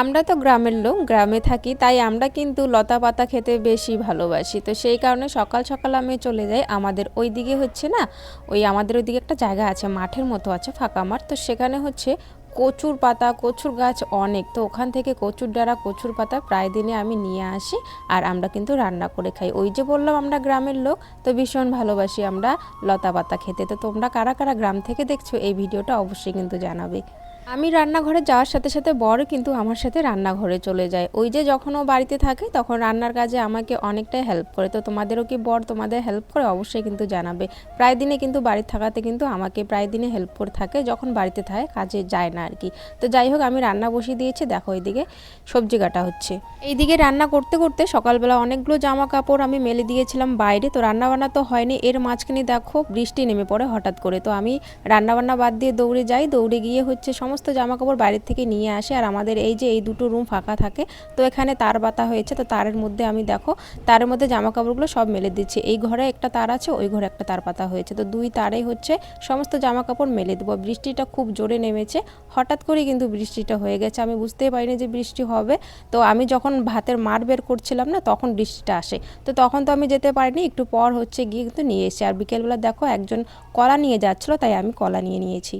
আমরা তো গ্রামের লোক, গ্রামে থাকি, তাই আমরা কিন্তু লতা পাতা খেতে বেশি ভালোবাসি। তো সেই কারণে সকাল সকাল আমি চলে যাই। আমাদের ওই দিকে হচ্ছে না, ওই আমাদের ওইদিকে একটা জায়গা আছে, মাঠের মতো আছে, ফাঁকা মাঠ। তো সেখানে হচ্ছে কচুর পাতা, কচুর গাছ অনেক। তো ওখান থেকে কচুর ডাঁড়া, কচুর পাতা প্রায় দিনে আমি নিয়ে আসি আর আমরা কিন্তু রান্না করে খাই। ওই যে বললাম আমরা গ্রামের লোক, তো ভীষণ ভালোবাসি আমরা লতা পাতা খেতে। তো তোমরা কারা কারা গ্রাম থেকে দেখছ, এই ভিডিওটা অবশ্যই কিন্তু জানাবে। আমি রান্নাঘরে যাওয়ার সাথে সাথে বর কিন্তু আমার সাথে রান্নাঘরে চলে যায়। ওই যে যখন ও বাড়িতে থাকে, তখন রান্নার কাজে আমাকে অনেকটাই হেল্প করে। তো তোমাদেরও কি বর তোমাদের হেল্প করে? অবশ্যই কিন্তু জানাবে। প্রায় দিনে কিন্তু বাড়ি থাকাতে কিন্তু আমাকে প্রায় দিনে হেল্প করে থাকে, যখন বাড়িতে থাকে, কাজে যায় না আর কি তো যাই হোক, আমি রান্না বসিয়ে দিয়েছি। দেখো এইদিকে সবজি কাটা হচ্ছে। এইদিকে রান্না করতে করতে সকালবেলা অনেকগুলো জামা কাপড় আমি মেলে দিয়েছিলাম বাইরে। তো রান্নাবান্না তো হয়নি। এর মাঝখানে দেখো বৃষ্টি নেমে পড়ে হঠাৎ করে। তো আমি রান্নাবান্না বাদ দিয়ে দৌড়ে যাই। দৌড়ে গিয়ে হচ্ছে সমস্ত জামা কাপড় বাইরের থেকে নিয়ে আসে আর আমাদের এই যে এই দুটো রুম ফাঁকা থাকে, তো এখানে তার বাতা হয়েছে, তো তারের মধ্যে আমি দেখো, তারের মধ্যে জামা কাপড়গুলো সব মেলে দিচ্ছি। এই ঘরে একটা তার আছে, ওই ঘরে একটা তার পাতা হয়েছে। তো দুই তারে হচ্ছে সমস্ত জামা কাপড় মেলে দেবো। বৃষ্টিটা খুব জোরে নেমেছে, হঠাৎ করে কিন্তু বৃষ্টিটা হয়ে গেছে। আমি বুঝতেই পারিনি যে বৃষ্টি হবে। তো আমি যখন ভাতের মার বের করছিলাম না, তখন বৃষ্টিটা আসে। তো তখন তো আমি যেতে পারিনি, একটু পর হচ্ছে গিয়ে কিন্তু নিয়ে এসেছি আর বিকেলবেলা দেখো একজন কলা নিয়ে যাচ্ছিল, তাই আমি কলা নিয়ে নিয়েছি।